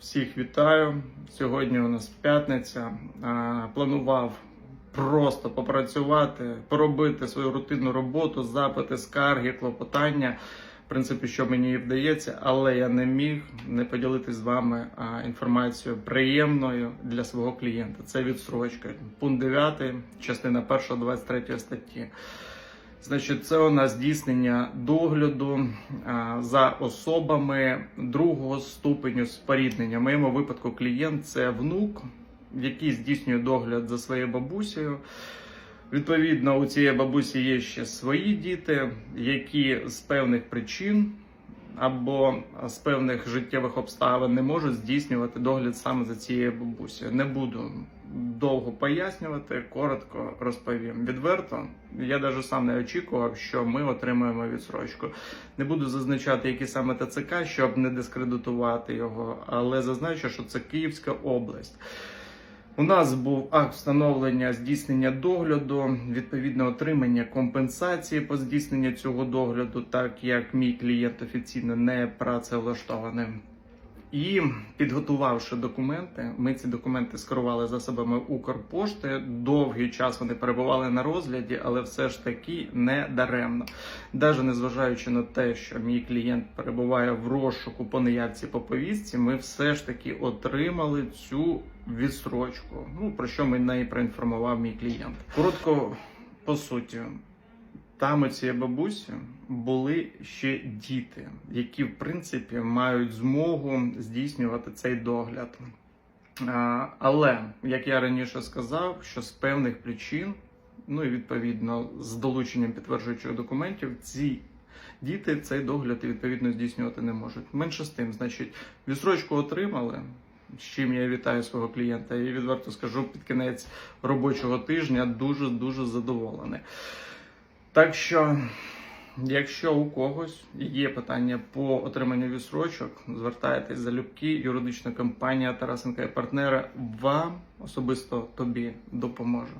Всіх вітаю. Сьогодні у нас п'ятниця. Планував просто попрацювати, поробити свою рутинну роботу, запити, скарги, клопотання. В принципі, що мені і вдається, але я не міг не поділитися з вами інформацією приємною для свого клієнта. Це відстрочка. Пункт 9, частина 1, 23 статті. Значить, це у нас здійснення догляду за особами другого ступеню споріднення. В моєму випадку клієнт це внук, який здійснює догляд за своєю бабусею. Відповідно, у цієї бабусі є ще свої діти, які з певних причин або з певних життєвих обставин не можуть здійснювати догляд саме за цією бабусею. Не буду довго пояснювати, коротко розповім. Відверто, я навіть сам не очікував, що ми отримаємо відсрочку. Не буду зазначати, які саме ТЦК, щоб не дискредитувати його, але зазначу, що це Київська область. У нас був акт встановлення здійснення догляду, відповідне отримання компенсації по здійсненню цього догляду, так як мій клієнт офіційно не працевлаштований. І підготувавши документи, ми ці документи скерували засобами Укрпошти. Довгий час вони перебували на розгляді, але все ж таки не даремно. Навіть незважаючи на те, що мій клієнт перебуває в розшуку по неявці по повістці, ми все ж таки отримали цю відсрочку. Ну про що мене і проінформував мій клієнт. Коротко по суті. Там у цієї бабусі були ще діти, які в принципі мають змогу здійснювати цей догляд. Але як я раніше сказав, що з певних причин, ну і відповідно з долученням підтверджуючих документів, ці діти цей догляд відповідно здійснювати не можуть. Менше з тим, значить, відсрочку отримали. З чим я вітаю свого клієнта, і відверто скажу під кінець робочого тижня дуже дуже задоволений. Так що, якщо у когось є питання по отриманню відсрочок, звертайтесь за любки, юридична компанія Тарасенка і партнери вам особисто тобі допоможе.